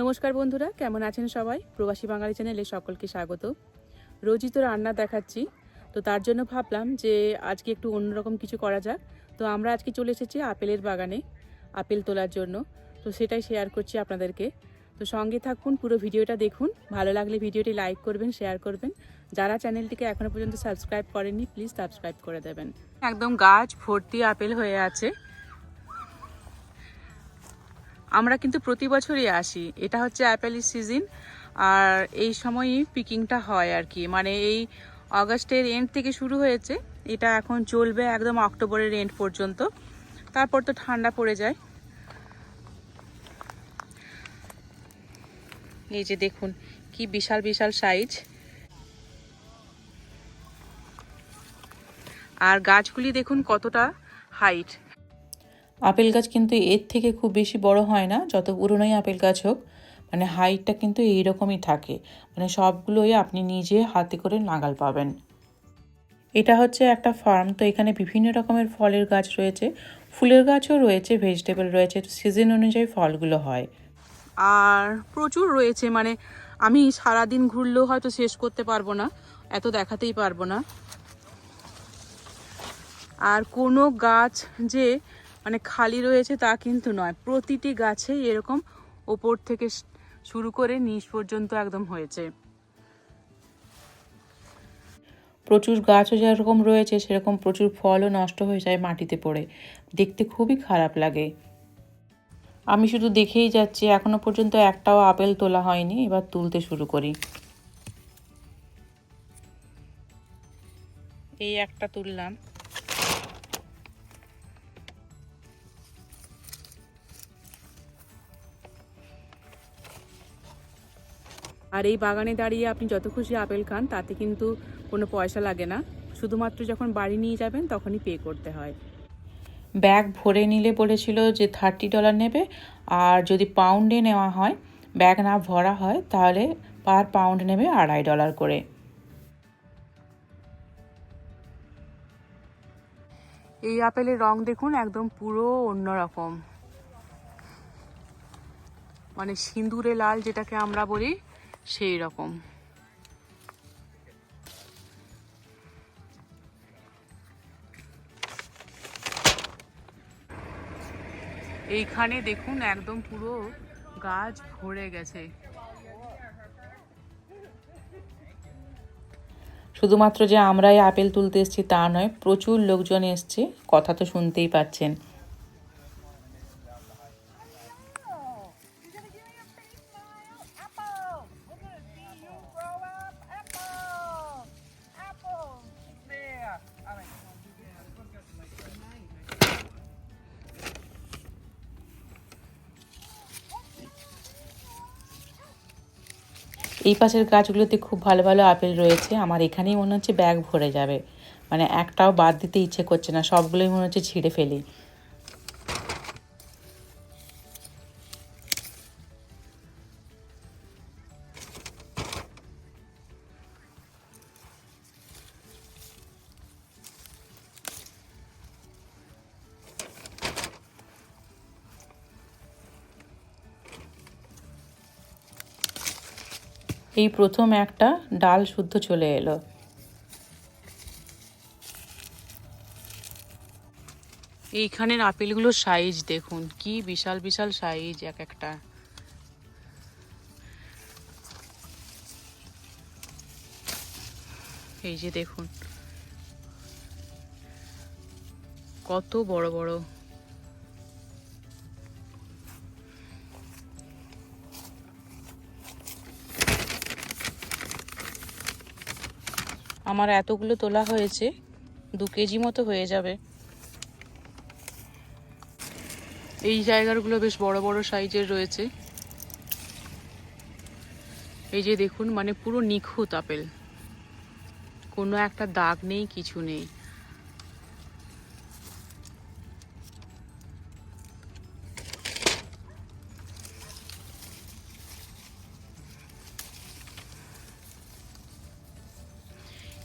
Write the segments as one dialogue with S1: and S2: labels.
S1: নমস্কার বন্ধুরা, কেমন আছেন সবাই? প্রবাসী বাঙালি চ্যানেলে সকলকে স্বাগত। রোজই তো রান্না দেখাচ্ছি, তো তার জন্য ভাবলাম যে আজকে একটু অন্যরকম কিছু করা যাক। তো আমরা আজকে চলে এসেছি আপেলের বাগানে, আপেল তোলার জন্য। তো সেটাই শেয়ার করছি আপনাদেরকে। তো সঙ্গে থাকুন, পুরো ভিডিওটা দেখুন। ভালো লাগলে ভিডিওটি লাইক করবেন শেয়ার করবেন। যারা চ্যানেলটিকে এখনও পর্যন্ত সাবস্ক্রাইব করেননি প্লিজ সাবস্ক্রাইব করে দেবেন। একদম গাছ ভর্তি আপেল হয়ে আছে। আমরা কিন্তু প্রতি বছরই আসি। এটা হচ্ছে অ্যাপেলের সিজন আর এই সময়ই পিকিংটা হয় আর কি। মানে এই অগাস্টের এন্ড থেকে শুরু হয়েছে, এটা এখন চলবে একদম অক্টোবরের এন্ড পর্যন্ত। তারপর তো ঠান্ডা পড়ে যায়। এই যে দেখুন, কি বিশাল বিশাল সাইজ আর গাছগুলি দেখুন কতটা হাইট আপেল গাছ কিন্তু এর থেকে খুব বেশি বড় হয় না, যত পুরনোই আপেল গাছ হোক। মানে হাইটটা কিন্তু এইরকমই থাকে। মানে সবগুলোই আপনি নিজে হাতে করে নাগাল পাবেন। এটা হচ্ছে একটা ফার্ম। তো এখানে বিভিন্ন রকমের ফলের গাছ রয়েছে। ফুলের গাছও রয়েছে, ভেজিটেবল রয়েছে। সিজন অনুযায়ী ফলগুলো হয়। আর প্রচুর রয়েছে। মানে আমি সারাদিন ঘুরলেও হয়তো শেষ করতে পারব না। এত দেখাতেই পারব না। আর কোনো গাছ যে মানে খালি রয়েছে তা কিন্তু নয়। প্রতিটি গাছেই এরকম ওপর থেকে শুরু করে নিচ পর্যন্ত একদম হয়েছে। প্রচুর গাছও যেরকম রয়েছে, সেরকম প্রচুর ফলও নষ্ট হয়ে যায় মাটিতে পড়ে। দেখতে খুবই খারাপ লাগে। আমি শুধু দেখেই যাচ্ছি, এখনও পর্যন্ত একটাও আপেল তোলা হয়নি, এবার তুলতে শুরু করি। এই একটা তুললাম। আর এই বাগানে দাঁড়িয়ে আপনি যত খুশি আপেল খান তাতে কিন্তু কোনো পয়সা লাগে না। শুধুমাত্র যখন বাড়ি নিয়ে যাবেন তখনই পে করতে হয়। ব্যাগ ভরে নিলে বলেছিল যে থার্টি ডলার নেবে আর যদি পাউন্ডে নেওয়া হয় ব্যাগ না ভরা হয় তাহলে পার পাউন্ড নেবে আড়াই ডলার করে। এই আপেলের রং দেখুন একদম পুরো অন্যরকম মানে সিঁদুরে লাল যেটাকে আমরা বলি। সেই রকম। এইখানে দেখুন একদম পুরো গাছ ভরে গেছে। শুধুমাত্র যে আমরাই আপেল তুলতে এসেছি তা নয়, প্রচুর লোকজন এসছে, কথা তো শুনতেই পাচ্ছেন। এই পাশের গাছগুলোতে খুব ভালো ভালো আপেল রয়েছে। আমার এখানেই মনে হচ্ছে ব্যাগ ভরে যাবে। মানে একটাও বাদ দিতে ইচ্ছে করছে না। সবগুলোই মনে হচ্ছে ছিঁড়ে ফেলি। এই প্রথম একটা ডাল শুদ্ধ চলে এলো। এইখানের আপেলগুলোর সাইজ দেখুন, কি বিশাল বিশাল সাইজ এক একটা। এই যে দেখুন, কত বড় বড় আমার এতগুলো তোলা হয়েছে, দু কেজি মতো হয়ে যাবে। এই জায়গাগুলো বেশ বড় বড় সাইজের রয়েছে। এই যে দেখুন মানে পুরো নিখুঁত আপেল। কোনো একটা দাগ নেই, কিছু নেই।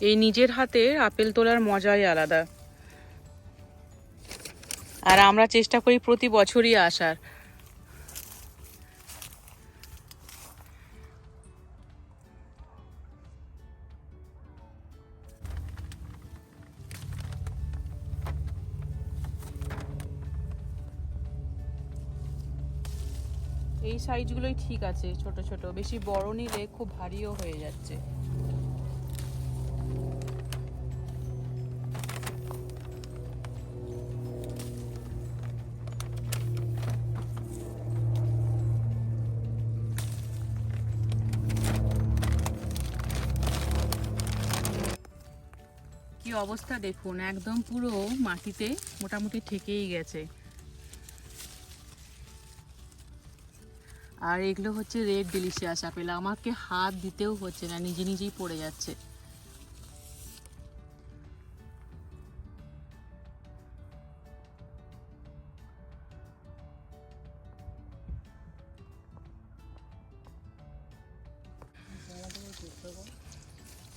S1: এই নিজের হাতে আপেল তোলার মজাই আলাদা। আর আমরা চেষ্টা করি প্রতি বছরই আসার। এই সাইজগুলোই ঠিক আছে, ছোট ছোট। বেশি বড় নিলে খুব ভারীও হয়ে যাচ্ছে। কি অবস্থা দেখুন, একদম পুরো মাটিতে মোটামুটি ঠেকেই গেছে। আর এগুলো হচ্ছে রেড ডেলিশিয়াস আপেল। আমাকে হাত দিতেও হচ্ছে না, নিজে নিজেই পড়ে যাচ্ছে।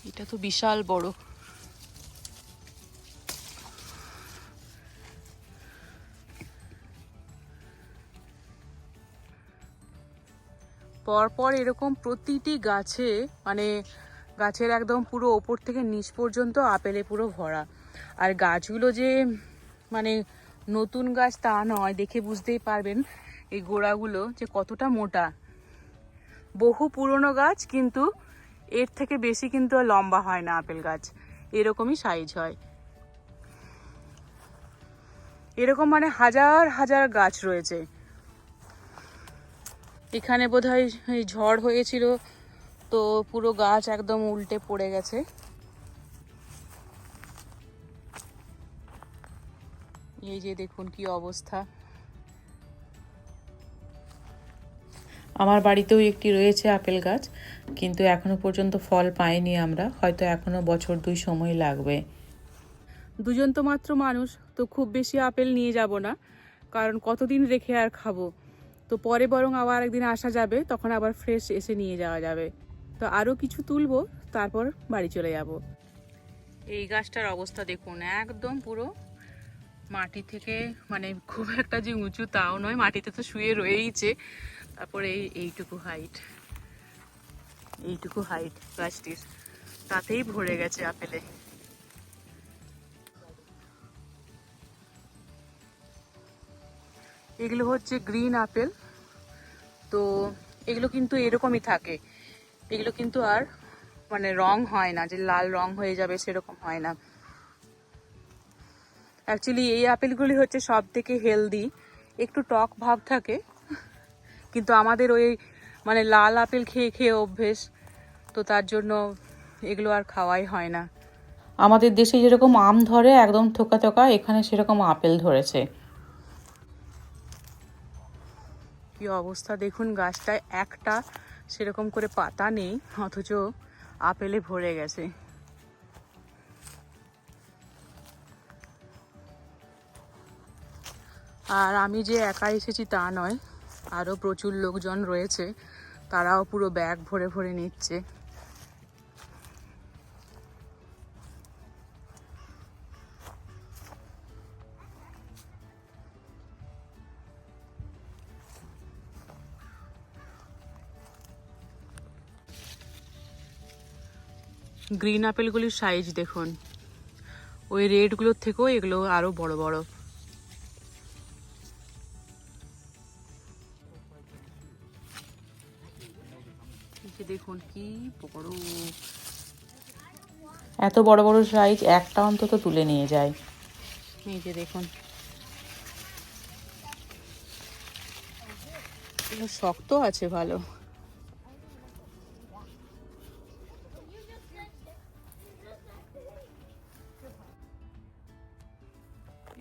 S1: এটা তো বিশাল বড়। পরপর এরকম প্রতিটি গাছে মানে গাছের একদম পুরো ওপর থেকে নিচ পর্যন্ত আপেলে পুরো ভরা। আর গাছগুলো যে মানে নতুন গাছ তা নয়, দেখে বুঝতেই পারবেন এই গোড়াগুলো যে কতটা মোটা। বহু পুরনো গাছ, কিন্তু এর থেকে বেশি কিন্তু লম্বা হয় না আপেল গাছ। এরকমই সাইজ হয়। এরকম মানে হাজার হাজার গাছ রয়েছে। এখানে বোধহয় এই ঝড় হয়েছিল তো পুরো গাছ একদম উল্টে পড়ে গেছে। এই যে দেখুন কি অবস্থা। আমার বাড়িতেও একটি রয়েছে আপেল গাছ কিন্তু এখনও পর্যন্ত ফল পাইনি আমরা হয়তো এখনও বছর দুই সময় লাগবে। দুজন তো মাত্র মানুষ তো খুব বেশি আপেল নিয়ে যাব না কারণ কতদিন রেখে আর খাব? তো পরে বরং আবার একদিন আসা যাবে, তখন আবার ফ্রেশ এসে নিয়ে যাওয়া যাবে। তো আরও কিছু তুলবো, তারপর বাড়ি চলে যাব। এই গাছটার অবস্থা দেখুন, একদম পুরো মাটি থেকে মানে খুব একটা যে উঁচু তাও নয়, মাটিতে তো শুয়ে রয়েইছে। তারপরে এই, এইটুকু হাইট এইটুকু হাইট গাছটির। তাতেই ভরে গেছে আপেলে। এগুলো হচ্ছে গ্রিন আপেল। তো এগুলো কিন্তু এরকমই থাকে। এগুলো কিন্তু আর মানে রং হয় না, যে লাল রং হয়ে যাবে সেরকম হয় না। অ্যাকচুয়ালি এই আপেলগুলি হচ্ছে সব থেকে হেলদি একটু টক ভাব থাকে, কিন্তু আমাদের ওই মানে লাল আপেল খেয়ে খেয়ে অভ্যেস, তো তার জন্য এগুলো আর খাওয়াই হয় না। আমাদের দেশে যেরকম আম ধরে, একদম থোকা থোকা, এখানে সেরকম আপেল ধরেছে। কি অবস্থা। দেখুন গাছটায় একটা সেরকম করে পাতা নেই, অথচ আপেলে ভরে গেছে। আর আমি যে একা এসেছি তা নয়, আরও প্রচুর লোকজন রয়েছে, তারাও পুরো ব্যাগ ভরে ভরে নিচ্ছে। গ্রিন আপেলগুলির সাইজ দেখুন। ওই রেডগুলোর থেকেও এগুলো আরও বড় বড়। দেখুন কি বড়। এত বড় বড় সাইজ একটা অন্তত তুলে নিয়ে যায়। এই যে দেখুন। শক্ত আছে ভালো।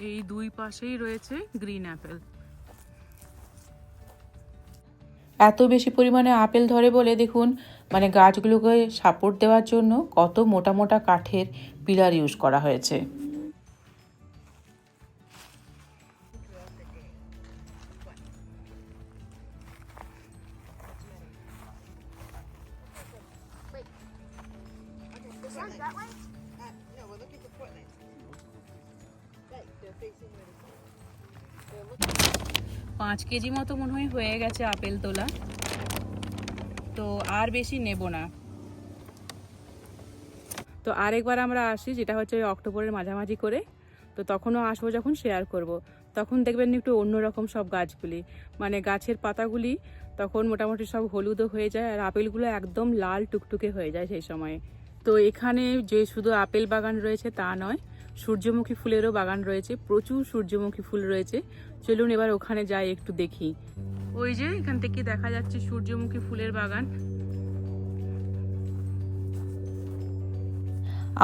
S1: এই দুই পাশেই রয়েছে গ্রিন অ্যাপেল এত বেশি পরিমাণে আপেল ধরে বলে দেখুন মানে গাছগুলোকে সাপোর্ট দেওয়ার জন্য কত মোটা মোটা কাঠের পিলার ইউজ করা হয়েছে। পাঁচ কেজি মতো মনে হয় হয়ে গেছে আপেল তোলা। তো আর বেশি নেব না। তো আরেকবার আমরা আসি, যেটা হচ্ছে ওই অক্টোবরের মাঝামাঝি করে। তো তখনও আসব যখন শেয়ার করব। তখন দেখবেন একটু অন্যরকম সব গাছগুলি। মানে গাছের পাতাগুলি তখন মোটামুটি সব হলুদও হয়ে যায় আর আপেলগুলো একদম লাল টুকটুকে হয়ে যায় সেই সময়ে। তো এখানে যে শুধু আপেল বাগান রয়েছে তা নয় সূর্যমুখী ফুলেরও বাগান রয়েছে, প্রচুর সূর্যমুখী ফুল রয়েছে। চলুন এবার ওখানে যাই, একটু দেখি। ওই যে, এখান থেকে দেখা যাচ্ছে সূর্যমুখী ফুলের বাগান।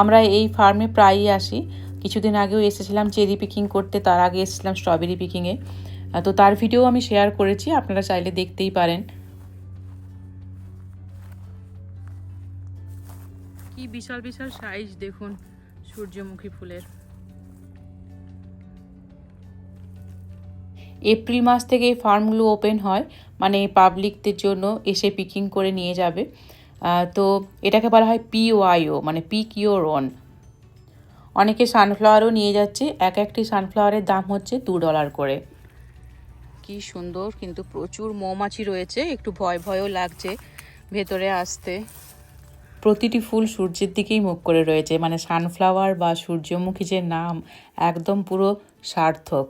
S2: আমরা এই ফার্মে প্রায়ই আসি। কিছুদিন আগেও এসেছিলাম চেরি পিকিং করতে, তার আগে এসেছিলাম স্ট্রবেরি পিকিংয়ে তো তার ভিডিও আমি শেয়ার করেছি, আপনারা চাইলে দেখতেই পারেন।
S1: কি বিশাল বিশাল সাইজ দেখুন। সূর্যমুখী ফুলের।
S2: এপ্রিল মাস থেকে এই ফার্মগুলো ওপেন হয় মানে পাবলিকদের জন্য এসে পিকিং করে নিয়ে যাবে। তো এটাকে বলা হয় পিওআইও মানে পিক ইউর ওন অনেকে সানফ্লাওয়ারও নিয়ে যাচ্ছে, এক একটি সানফ্লাওয়ারের দাম হচ্ছে দু ডলার করে।
S1: কি সুন্দর, কিন্তু প্রচুর মৌমাছি রয়েছে, একটু ভয় ভয়ও লাগছে ভেতরে আসতে।
S2: প্রতিটি ফুল সূর্যের দিকেই মুখ করে রয়েছে। মানে সানফ্লাওয়ার বা সূর্যমুখী যে নাম, একদম পুরো সার্থক।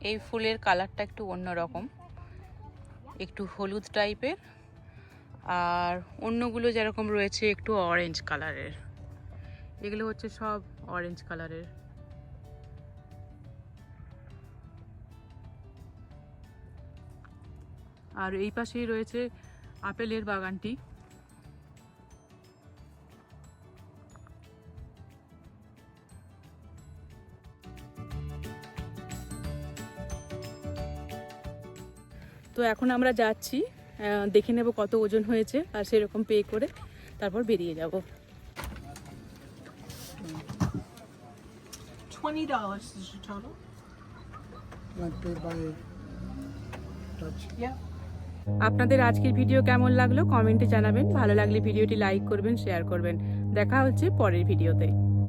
S1: এই ফুলের কালারটা একটু অন্যরকম। একটু হলুদ টাইপের, আর অন্যগুলো যেরকম রয়েছে একটু অরেঞ্জ কালারের। এগুলো হচ্ছে সব অরেঞ্জ কালারের। আর এই পাশেই রয়েছে আপেলের বাগানটি। তো এখন আমরা যাচ্ছি দেখে নেব কত ওজন হয়েছে আর সেরকম পে করে তারপর বেরিয়ে যাব
S3: Twenty dollars is your total?
S4: like paid by touch.
S3: Yeah.
S1: আপনাদের আজকের ভিডিও কেমন লাগল কমেন্টে জানাবেন ভালো লাগলে ভিডিওটি লাইক করবেন শেয়ার করবেন দেখা হচ্ছে পরের ভিডিওতে